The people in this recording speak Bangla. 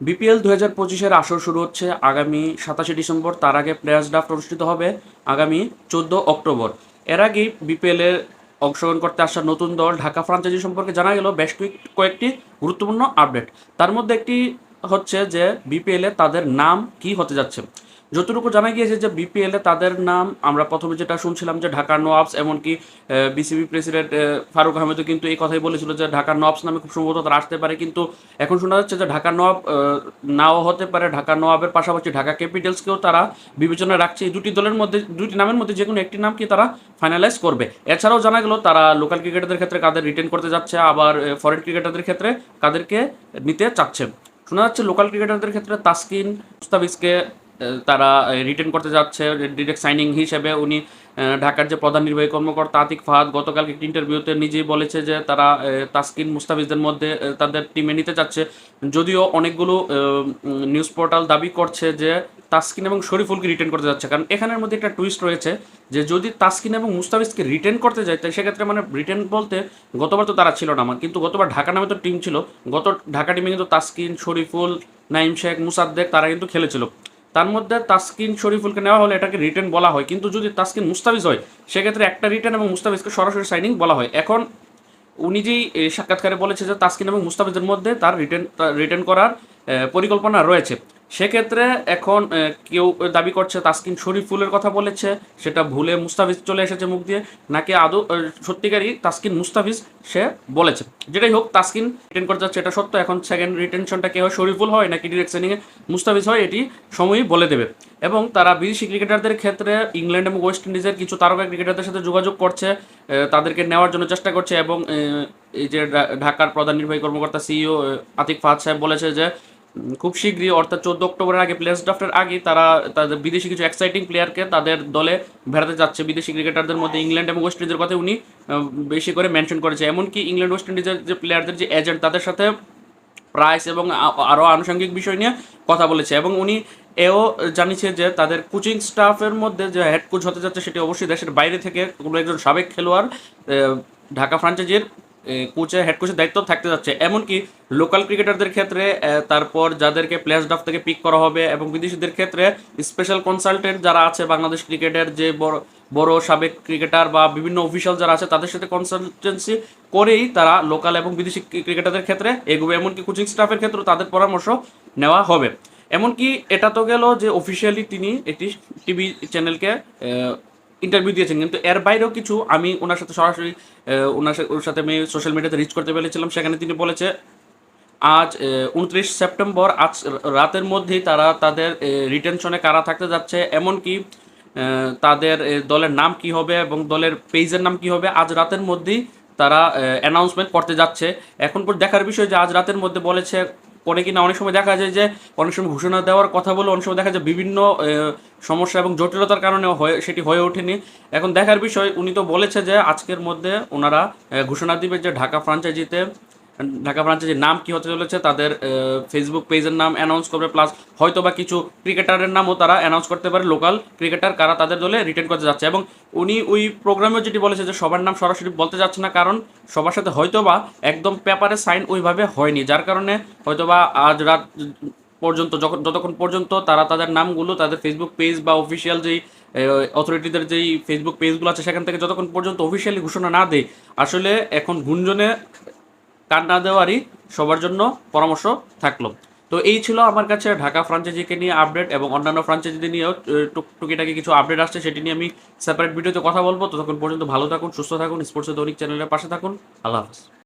বিপিএল দু হাজার পঁচিশের আসর শুরু হচ্ছে আগামী সাতাশে ডিসেম্বর। তার আগে প্লেয়ার্স ড্রাফট অনুষ্ঠিত হবে আগামী চোদ্দ অক্টোবর। এর আগে বিপিএল অংশগ্রহণ করতে আসা নতুন দল ঢাকা ফ্রাঞ্চাইজি সম্পর্কে জানা গেল বেশ কয়েকটি গুরুত্বপূর্ণ আপডেট। তার মধ্যে একটি হচ্ছে যে বিপিএলে তাদের নাম কি হতে যাচ্ছে? যতটুকু জানা গিয়েছে যে বিপিএল তাদের নাম আমরা প্রথমে যেটা শুনছিলাম যে ঢাকার নোয়াবস এমনকি বিসিবি প্রেসিডেন্ট ফারুক আহমেদও কিন্তু এই কথাই বলেছিল যে ঢাকার নওয়াবস নামে খুব সম্ভবত তারা আসতে পারে কিন্তু এখন শোনা যাচ্ছে যে ঢাকার নওয়াব আহ, নাও হতে পারে। ঢাকার নওয়াবের পাশাপাশি ঢাকা ক্যাপিটালসকেও তারা বিবেচনায় রাখছে। এই দুটি দলের মধ্যে দুটি নামের মধ্যে যে কোনো একটি নামকে তারা ফাইনালাইজ করবে। এছাড়াও জানা গেল তারা লোকাল ক্রিকেটারদের ক্ষেত্রে কাদের রিটেন করতে যাচ্ছে আবার ফরেন ক্রিকেটারদের ক্ষেত্রে কাদেরকে নিতে চাচ্ছে। শোনা যাচ্ছে লোকাল ক্রিকেটারদের ক্ষেত্রে তাসকিন মুস্তাফিজকে তারা রিটার্ন করতে যাচ্ছে। ডিরেক্ট সাইনিং হিসেবে উনি ঢাকার যে প্রধান নির্বাহী কর্মকর্তা আতিক ফাহাদ গতকালকে একটি ইন্টারভিউতে নিজেই বলেছে যে তারা তাসকিন মুস্তাফিজদের মধ্যে তাদের টিমে নিতে চাচ্ছে। যদিও অনেকগুলো নিউজ পোর্টাল দাবি করছে যে তাসকিন এবং শরীফুলকে রিটার্ন করতে যাচ্ছে। কারণ এখানের মধ্যে একটা টুইস্ট রয়েছে যে যদি তাসকিন এবং মুস্তাফিজকে রিটেন করতে যায় তাই সেক্ষেত্রে মানে রিটেন বলতে গতবার তো তারা ছিল না আমার, কিন্তু গতবার ঢাকা নামে তো টিম ছিল। গত, ঢাকা টিমে কিন্তু তাসকিন, শরীফুল নাইম শেখ, মুসাদ্দেক তারা কিন্তু খেলেছিল। তার মধ্যে তাসকিন শরীফুলকে নেওয়া হলে এটাকে রিটার্ন বলা হয়। কিন্তু যদি তাসকিন মুস্তাফিজ হয়, সেক্ষেত্রে একটা রিটার্ন এবং মুস্তাফিজকে সরাসরি সাইনিং বলা হয়। এখন উনি যেই সাক্ষাৎকারে বলেছে যে তাসকিন এবং মুস্তাফিজের মধ্যে তার রিটার্ন রিটার্ন করার পরিকল্পনা রয়েছে। সেক্ষেত্রে এখন কেউ দাবি করছে তাসকিন শরীফুলের কথা বলেছে, সেটা ভুলে মুস্তাফিজ চলে এসেছে মুখ দিয়ে, নাকি আদৌ সত্যিকারই তাসকিন মুস্তাফিজ সে বলেছে। যেটাই হোক, তাসকিন রিটেন করতে যাচ্ছে, এটা সত্য, এখন সেকেন্ড রিটেনশনটা কে হয় শরীফুল হয়, নাকি ডিরেক্ট সেনিংয়ে মুস্তাফিজ হয়, এটি সময়ই বলে দেবে। এবং তারা বিদেশি ক্রিকেটারদের ক্ষেত্রে ইংল্যান্ড এবং ওয়েস্ট ইন্ডিজের কিছু তারকা ক্রিকেটারদের সাথে যোগাযোগ করছে তাদেরকে নেওয়ার জন্য চেষ্টা করছে, এবং এই যে ঢাকার প্রধান নির্বাহী কর্মকর্তা সিইও আতিক ফাহাদ সাহেব বলেছে যে খুব শীঘ্রই, অর্থাৎ চোদ্দ অক্টোবরের আগে প্লেয়ার্স ড্রাফটের আগে তারা তাদের বিদেশি কিছু এক্সাইটিং প্লেয়ারকে তাদের দলে ভেড়াতে যাচ্ছে। বিদেশি ক্রিকেটারদের মধ্যে ইংল্যান্ড এবং ওয়েস্ট ইন্ডিজের কথা উনি বেশি করে মেনশন করেছে। এমনকি ইংল্যান্ড ওয়েস্ট ইন্ডিজের যে প্লেয়ারদের যে এজেন্ট তাদের সাথে প্রাইস এবং আরও আনুষঙ্গিক বিষয় নিয়ে কথা বলেছে। এবং উনি এও জানিয়েছে যে তাদের কোচিং স্টাফের মধ্যে যে হেড কোচ হতে যাচ্ছে, সেটি অবশ্যই দেশের বাইরে থেকে কোনো একজন সাবেক খেলোয়াড় ঢাকা ফ্রাঞ্চাইজির কোচের হেড কোচের দায়িত্ব থাকতে যাচ্ছে। এমনকি লোকাল ক্রিকেটারদের ক্ষেত্রে তারপর যাদেরকে প্লেয়ার্স ড্রাফট থেকে পিক করা হবে এবং বিদেশিদের ক্ষেত্রে স্পেশাল কনসালটেন্ট যারা আছে, বাংলাদেশ ক্রিকেটের যে বড় বড় সাবেক ক্রিকেটার বা বিভিন্ন অফিসিয়াল যারা আছে, তাদের সাথে কনসালটেন্সি করেই তারা লোকাল এবং বিদেশি ক্রিকেটারদের ক্ষেত্রে এগোবে। এমনকি কোচিং স্টাফের ক্ষেত্রেও তাদের পরামর্শ নেওয়া হবে। এমনকি এটা তো গেল যে অফিসিয়ালি তিনি একটি টিভি চ্যানেলকে ইন্টারভিউ দিয়েছেন। কিন্তু এর বাইরেও কিছু আমি ওনার সাথে সরাসরি ওনার সাথে ওর সাথে আমি সোশ্যাল মিডিয়াতে রিচ করতে পেরেছিলাম। সেখানে তিনি বলেছে, আজ উনত্রিশ সেপ্টেম্বর, আজ রাতের মধ্যেই তারা তাদের রিটেনশনে কারা থাকতে যাচ্ছে, এমনকি তাদের দলের নাম কি হবে এবং দলের পেজের নাম কি হবে, আজ রাতের মধ্যেই তারা অ্যানাউন্সমেন্ট করতে যাচ্ছে। এখন পর দেখার বিষয় যে আজ রাতের মধ্যে বলেছে পরে কিনা অনেক সময় দেখা যায় যে, অনেক সময় ঘোষণা দেওয়ার কথা বলে অনেক সময় দেখা যায় বিভিন্ন সমস্যা এবং জটিলতার কারণে হয়ে, সেটি হয়ে ওঠেনি। এখন দেখার বিষয়, উনি তো বলেছে যে, আজকের মধ্যে ওনারা ঘোষণা দিবে যে ঢাকা ফ্রাঞ্চাইজিতে ঢাকা ফ্রাঞ্চাইজির নাম কি হতে চলেছে, তাদের ফেসবুক পেজের নাম অ্যানাউন্স করবে প্লাস হয়তো বা কিছু ক্রিকেটারের নামও তারা অ্যানাউন্স করতে পারে লোকাল ক্রিকেটার কারা তাদের দলে রিটেন করতে যাচ্ছে। এবং উনি ওই প্রোগ্রামেও যেটি বলেছে যে সবার নাম সরাসরি বলতে যাচ্ছে না, কারণ সবার সাথে হয়তো বা একদম পেপারে সাইন ওইভাবে হয়নি, যার কারণে হয়তো বা আজ রাত পর্যন্ত, যখন, যতক্ষণ পর্যন্ত তারা তাদের নামগুলো, তাদের ফেসবুক পেজ বা অফিসিয়াল যেই অথরিটিদের যেই ফেসবুক পেজগুলো আছে, সেখান থেকে যতক্ষণ পর্যন্ত অফিসিয়ালি ঘোষণা না দেয়, আসলে এখন গুঞ্জনে কান না দেওয়ারই সবার জন্য পরামর্শ থাকল। তো এই ছিল আমার কাছে ঢাকা ফ্রাঞ্চাইজিকে নিয়ে আপডেট এবং অন্যান্য ফ্রাঞ্চাইজি নিয়েও টুকিটাকি কিছু আপডেট আসছে, সেটি নিয়ে আমি সেপারেট ভিডিওতে কথা বলব। ততক্ষণ পর্যন্ত ভালো থাকুন, সুস্থ থাকুন স্পোর্টসের দৈনিক চ্যানেলের পাশে থাকুন। আল্লাহ হাফিজ।